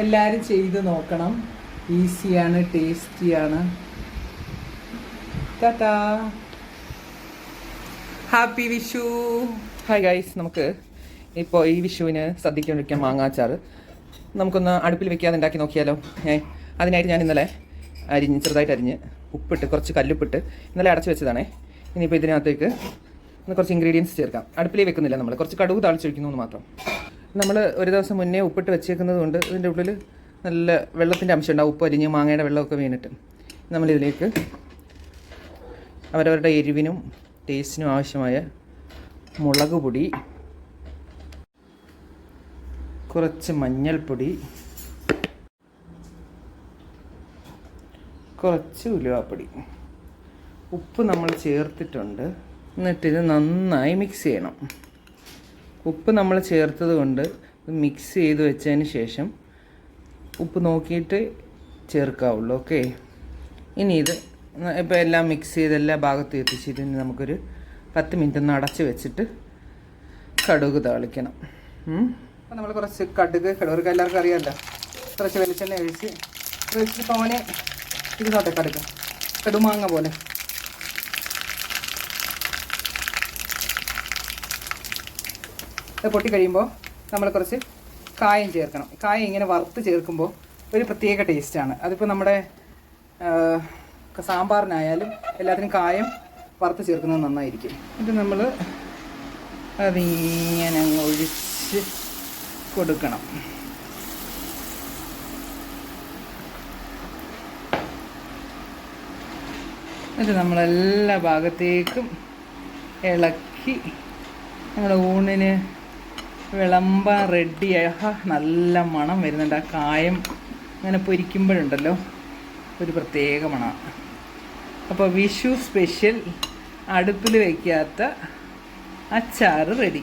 എല്ലാവരും ചെയ്ത് നോക്കണം. ഈസിയാണ് ടേസ്റ്റിയാണ്. Tata. Happy Vishu. Hi guys നമുക്ക് ഇപ്പോൾ ഈ വിഷുവിന് സദ്യക്കൊണ്ടിരിക്കാൻ മാങ്ങാച്ചാറ്. നമുക്കൊന്ന് അടുപ്പിൽ വെക്കാതെ ഉണ്ടാക്കി നോക്കിയാലോ? ഏ അതിനായിട്ട് ഞാൻ ഇന്നലെ അരിഞ്ഞ് ചെറുതായിട്ട് അരിഞ്ഞ് ഉപ്പിട്ട് കുറച്ച് കല്ലുപ്പിട്ട് ഇന്നലെ അടച്ചു വെച്ചതാണേ. ഇനിയിപ്പോൾ ഇതിനകത്തേക്ക് കുറച്ച് ഇൻഗ്രീഡിയൻസ് ചേർക്കാം. അടുപ്പിലേ വെക്കുന്നില്ല നമ്മൾ കുറച്ച് കടുവ് താളിച്ചൊഴിക്കുന്നു എന്ന് മാത്രം. നമ്മൾ ഒരു ദിവസം മുന്നേ ഉപ്പിട്ട് വെച്ചേക്കുന്നത് കൊണ്ട് ഇതിന്റെ ഉള്ളിൽ നല്ല വെള്ളത്തിന്റെ അംശം ഉപ്പ് അരിഞ്ഞ് മാങ്ങയുടെ വെള്ളമൊക്കെ വീണിട്ട് നമ്മളിതിലേക്ക് അവരവരുടെ എരിവിനും ടേസ്റ്റിനും ആവശ്യമായ മുളക് പൊടി കുറച്ച് മഞ്ഞൾപ്പൊടി കുറച്ച് ഉലുവാപ്പൊടി. ഉപ്പ് നമ്മൾ ചേർത്തിട്ടുണ്ട്. എന്നിട്ടിത് നന്നായി മിക്സ് ചെയ്യണം. ഉപ്പ് നമ്മൾ ചേർത്തത് കൊണ്ട് മിക്സ് ചെയ്ത് വെച്ചതിന് ശേഷം ഉപ്പ് നോക്കിയിട്ട് ചേർക്കാവുള്ളൂ ഓക്കെ ഇനി ഇത് ഇപ്പോൾ എല്ലാം മിക്സ് ചെയ്ത് എല്ലാ ഭാഗത്തും എത്തിച്ചിട്ട് ഇനി നമുക്കൊരു പത്ത് മിനിറ്റ് ഒന്ന് അടച്ച് വെച്ചിട്ട് കടുക് താളിക്കണം. അപ്പോൾ നമ്മൾ കുറച്ച് കടുക് കടുക് എല്ലാവർക്കും അറിയാമല്ലോ? കുറച്ച് വെളിച്ചെണ്ണ ഒഴിച്ച് ഒഴിച്ചിട്ട് തോനെ ഇരുന്നോട്ടെ കടുക്. കടുമാങ്ങ പോലെ. ഇത് പൊട്ടി കഴിയുമ്പോൾ നമ്മൾ കുറച്ച് കായം ചേർക്കണം. കായം ഇങ്ങനെ വറുത്ത് ചേർക്കുമ്പോൾ ഒരു പ്രത്യേക ടേസ്റ്റാണ് അതിപ്പോൾ നമ്മുടെ സാമ്പാറിനായാലും എല്ലാത്തിനും കായം വറുത്ത് ചേർക്കുന്നത് നന്നായിരിക്കും. ഇത് നമ്മൾ അതിങ്ങനെ അങ്ങ് ഒഴിച്ച് കൊടുക്കണം. എന്നിട്ട് നമ്മളെല്ലാ ഭാഗത്തേക്കും ഇളക്കി നമ്മുടെ ഊണിന് വിളമ്പാൻ റെഡിയായ നല്ല മണം വരുന്നുണ്ട്. ആ കായം അങ്ങനെ പൊരിക്കുമ്പോഴുണ്ടല്ലോ. ഒരു പ്രത്യേക മണമാണ് അപ്പോൾ വിഷു സ്പെഷ്യൽ അടുപ്പിൽ വയ്ക്കാത്ത അച്ചാറ് റെഡി